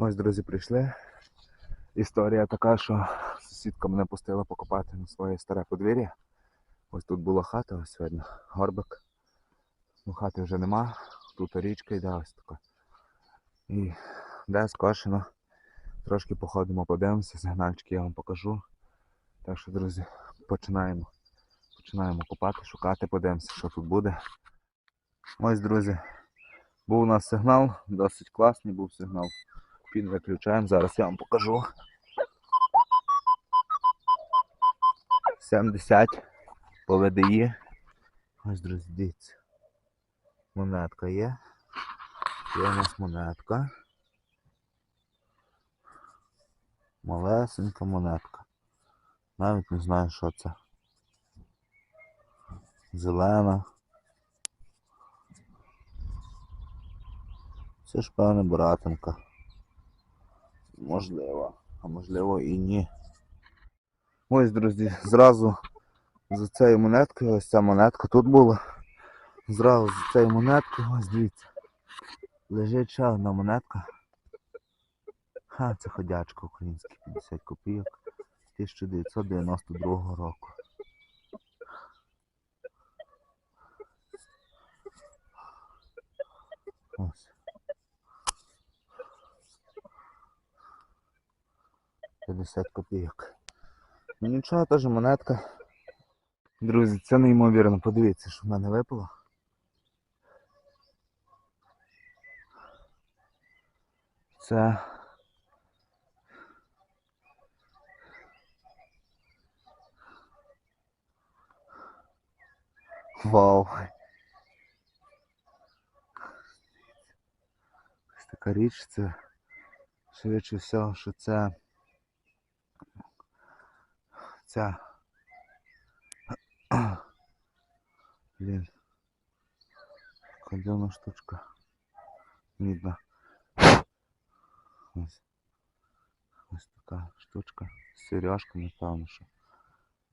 Ось, друзі, прийшли. Історія така, що сусідка мене пустила покопати на своє старе подвір'я. Ось тут була хата, ось видно, горбик. Ну, хати вже нема. Тут річка йде ось така. І де скошено. Трошки походимо, подивимося, сигнальчики я вам покажу. Так що, друзі, починаємо. Починаємо копати, шукати, подивимося, що тут буде. Ось, друзі, був у нас сигнал, досить класний був сигнал. Пін виключаємо, зараз я вам покажу. 70 по ВДІ. Ось, друзі, дивіться. Монетка є. Є у нас монетка. Малесенька монетка. Навіть не знаю, що це. Зелена. Це ж певне братинка. Можливо, а можливо і ні. Ось, друзі, зразу за цією монеткою, ось ця монетка тут була. Зразу за цією монеткою, ось дивіться. Лежить ще одна монетка. Ха, це ходячка українська, 50 копійок 1992 року. Ось. 50 копійок. Ну нічого, теж монетка. Друзі, це неймовірно. Подивіться, що в мене випало. Це. Вау. Ось така річ, це швидше всього, що це ця. Блін. Дивна штучка. Мідна. Ось. Ось така штучка. Сережка, напевно, що.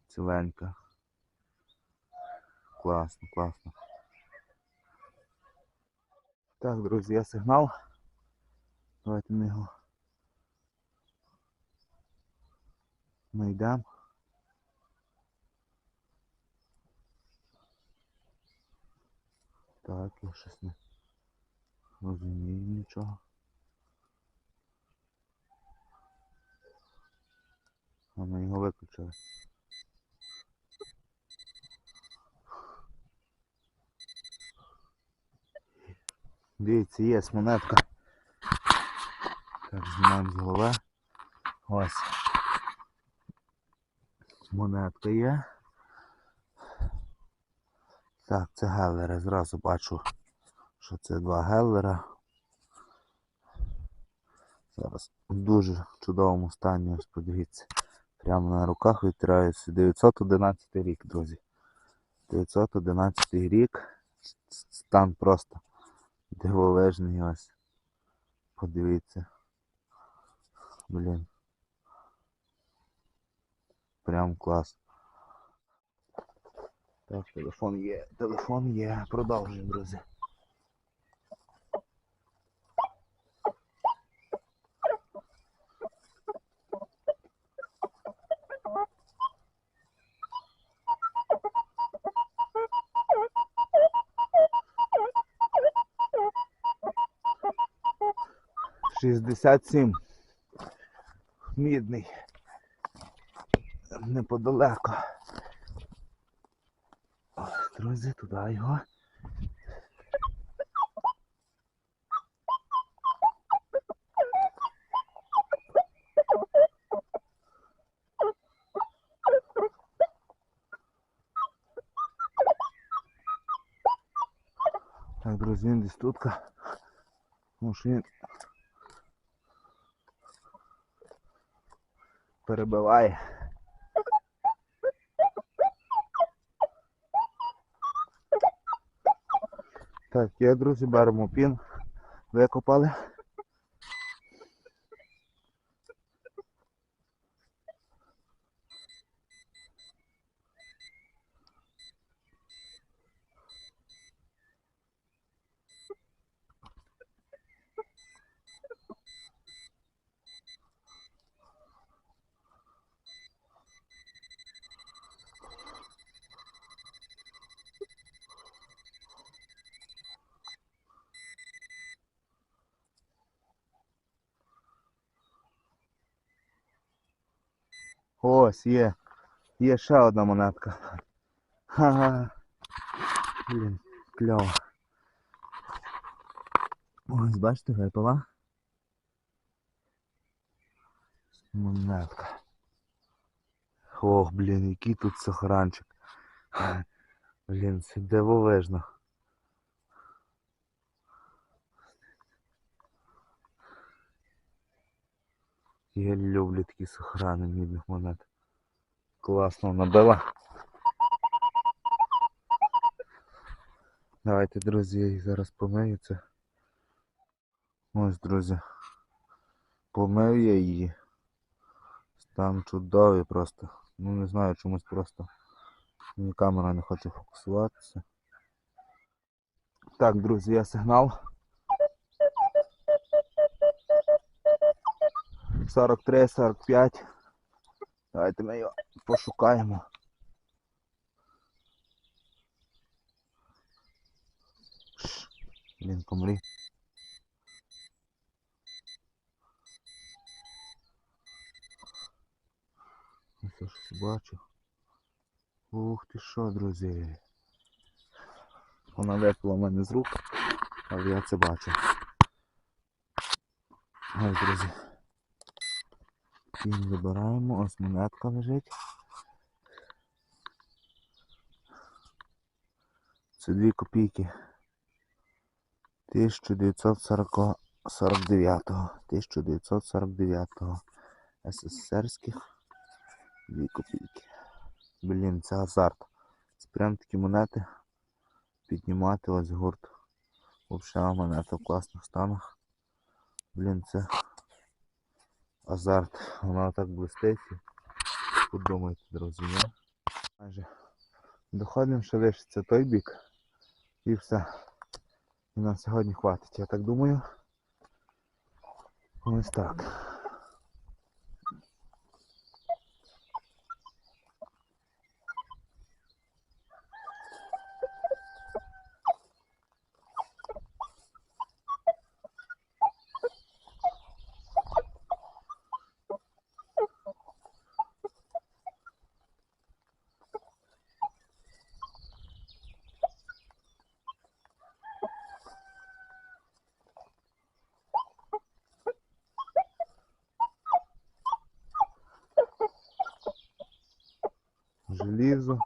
Ціленька. Класно, класно. Так, друзі, є сигнал. Давайте ми його знайдемо. Так, я щось не розумію нічого. А ми його виключили. Дивіться, є монетка. Так, знімаємо з голови. Ось. Монетка є. Так, це геллери. Зразу бачу, що це два геллера. Зараз в дуже чудовому стані, ось подивіться. Прямо на руках відтираюся. 911 рік, друзі. 911 рік. Стан просто дивовижний ось. Подивіться. Блін. Прям клас. Так, телефон є, телефон є. Продовжуємо, друзі. Шістдесят сім. Мідний. Неподалеко. Друзі, туди його. Так, друзі, він десь що він перебиває. Так, є, друзі, беремо пін. Викопали. Ось є. Є ще одна монетка. Ха-ха. Блін, кльово. Ось, бачите, випала. Монетка. Ох, блін, який тут сохранчик. Блін, це дивовижно. Я люблю такі сохрани мідних монет. Класно набила. Давайте, друзі, я їх зараз помию це. Ось, друзі. Помив я її. Стан чудовий просто. Ну не знаю, чомусь просто мені камера не хоче фокусуватися. Так, друзі, я сигнал. 43, 45. Давайте ми його пошукаємо. Шш, Блін, комрі. Ось щось бачу. Ух ти що, друзі. Вона випала в мене з рук, але я це бачу. Ось, друзі. Пін вибираємо, ось монетка лежить. Це 2 копійки. 1949 1949 СССРських 2 копійки. Блін, це азарт. Це прям такі монети піднімати ось гурт. Взагалі монета в класних станах. Блін, це азарт. Вона так блистить. Подумайте, друзі, Не? Майже доходимо, що лишиться той бік. І все. І на сьогодні хватить, я так думаю. Ось так. liso.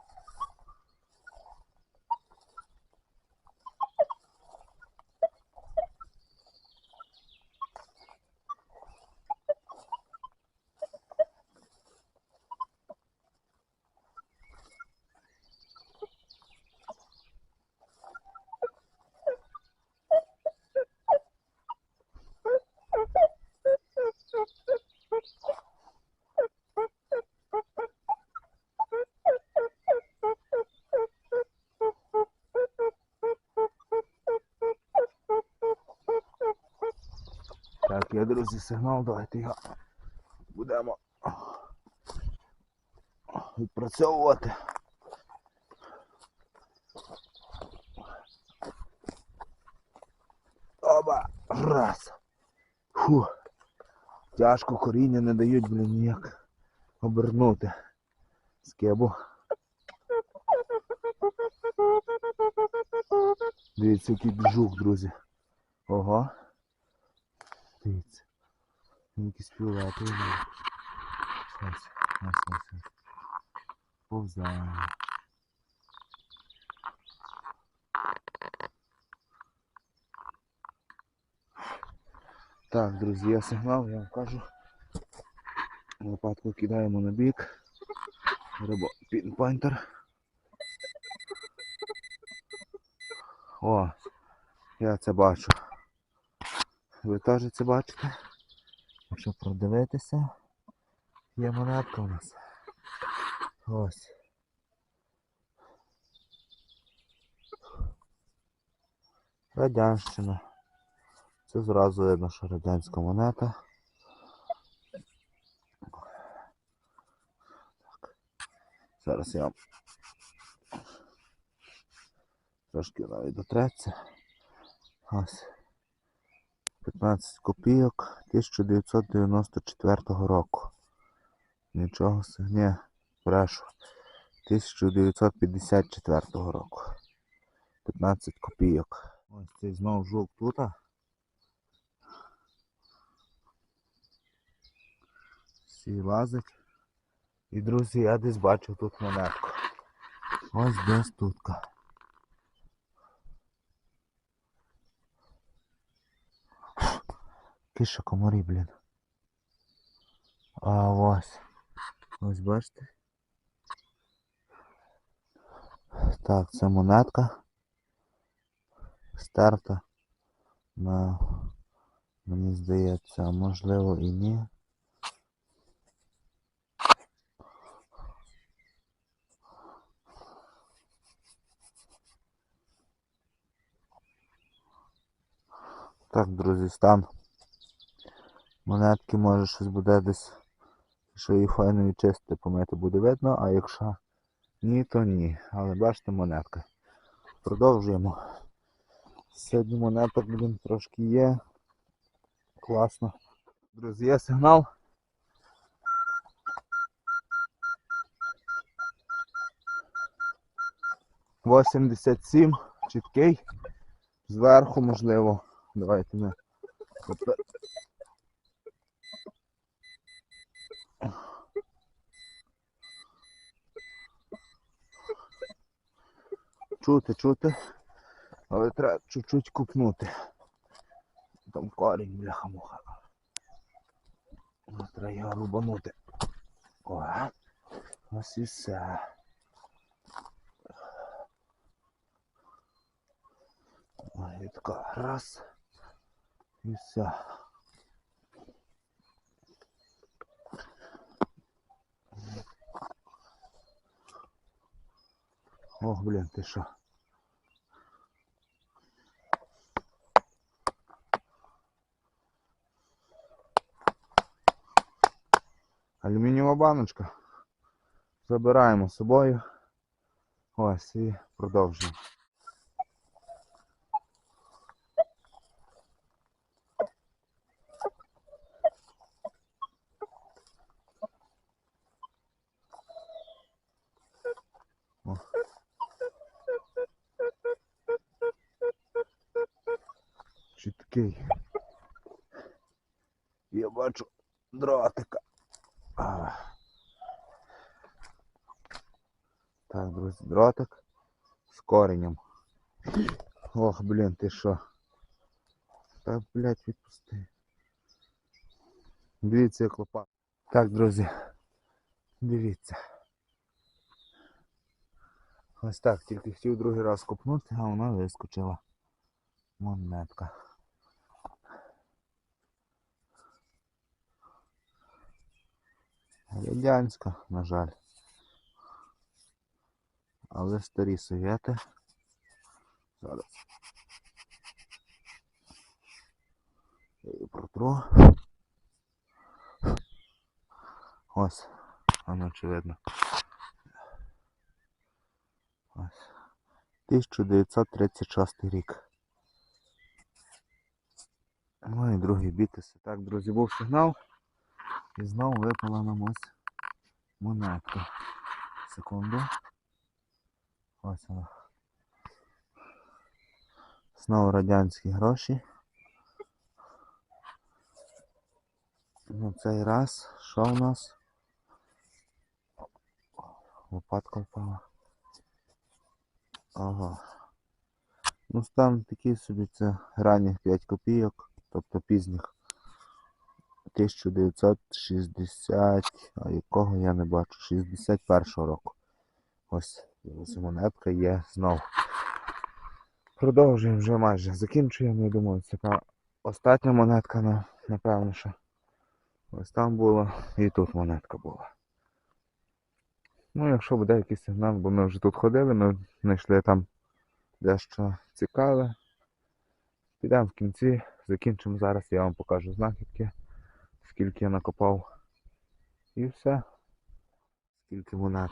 Є, друзі, сигнал, давайте його будемо відпрацьовувати. Оба! Раз. Фу. Тяжко коріння не дають, блін, ніяк обернути. Скебу. Дивіться, який джук, друзі. Ого. Дивіться. Він якийсь навіть. Ось, ось, ось, ось. Повзає. Так, друзі, я сигнал, я вам кажу. Лопатку кидаємо на бік. Робо пінпойнтер. О, я це бачу. Ви теж це бачите? Якщо продивитися, є монетка у нас. Ось. Радянщина. Це зразу видно, що радянська монета. Так. Зараз я трошки навіть дотреться. Ось. 15 копійок 1994 року. Нічого. Ні, брешу. 1954 року. 15 копійок. Ось цей знов жук тут. Всі лазить. І друзі, я десь бачив тут монетку. Ось десь тутка. Киша комарі, блін. А ось. Ось бачите? Так, це монетка. Стерта. На... Мені здається, можливо і ні. Так, друзі, стан. Монетки може щось буде десь, що її файно відчистити, помити буде видно, а якщо ні, то ні. Але бачите, монетка. Продовжуємо. Сьогодні монеток, блін, трошки є. Класно. Друзі, є сигнал. Восемьдесят сім, чіткий. Зверху можливо. Давайте ми. Чути, чути. Але треба чуть-чуть купнути. Там корінь, бляха-муха. Ну, Треба його рубанути. О, ось і все. І така раз. І все. Ох, блін, ти що? Алюмінієва баночка. Забираємо з собою. Ось і продовжуємо. Чіткий. Я бачу дротика. Так, друзі, дротик з коренем. Ох, блін, ти що? Та, блядь, відпусти. Дивіться, як лопат. Так, друзі. Дивіться. Ось так, тільки хотів другий раз копнути, а вона вискочила. Монетка. Радянська, на жаль. Але старі совєти. Зараз. Я протру. Ось, воно очевидно. Ось. 1936 рік. Ну і другий бітис. Так, друзі, був сигнал. І знову випала нам ось монетка. Секунду. Ось вона. Знову радянські гроші. Ну цей раз що в нас? Лопатка впала. Ага. Ну стан такий собі це ранніх 5 копійок, тобто пізніх. 1960, а якого я не бачу, 61 року. Ось ось монетка є знов. Продовжуємо вже майже. Закінчуємо, я думаю, це така остання монетка, напевно, що. Ось там була і тут монетка була. Ну, якщо буде якийсь сигнал, бо ми вже тут ходили, ми знайшли там дещо цікаве. Підемо в кінці, закінчимо зараз, я вам покажу знахідки, скільки я накопав. І все. Скільки монет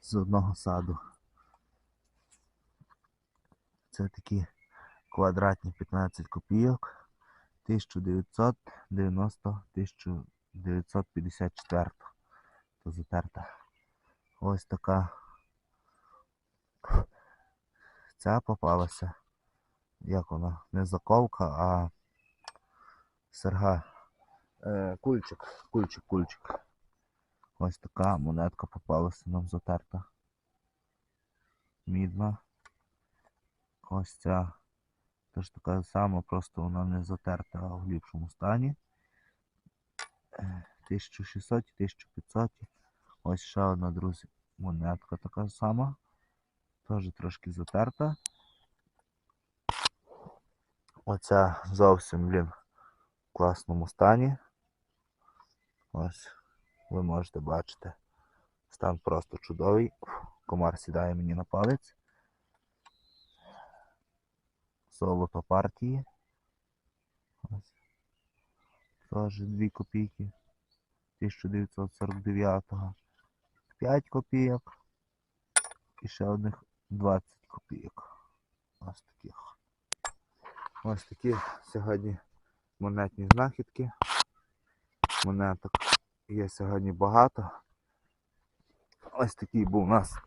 з одного саду. Це такі квадратні 15 копійок 1990-1954 просто затерта. Ось така. Ця попалася. Як вона? Не заковка, а серга. Е, кульчик, кульчик, кульчик. Ось така монетка попалася нам затерта. Мідна. Ось ця. Теж така сама, просто вона не затерта, а в ліпшому стані. Е, 1600 і 1500. Ось ще одна, друзі, монетка така сама. Теж трошки затерта. Оця зовсім, блін, в класному стані. Ось, ви можете бачити. Стан просто чудовий. Комар сідає мені на палець. Золото партії. Ось. Теж 2 копійки. 1949-го. 5 копійок. І ще одних 20 копійок. Ось таких. Ось такі сьогодні монетні знахідки. Монеток є сьогодні багато. Ось такий був у нас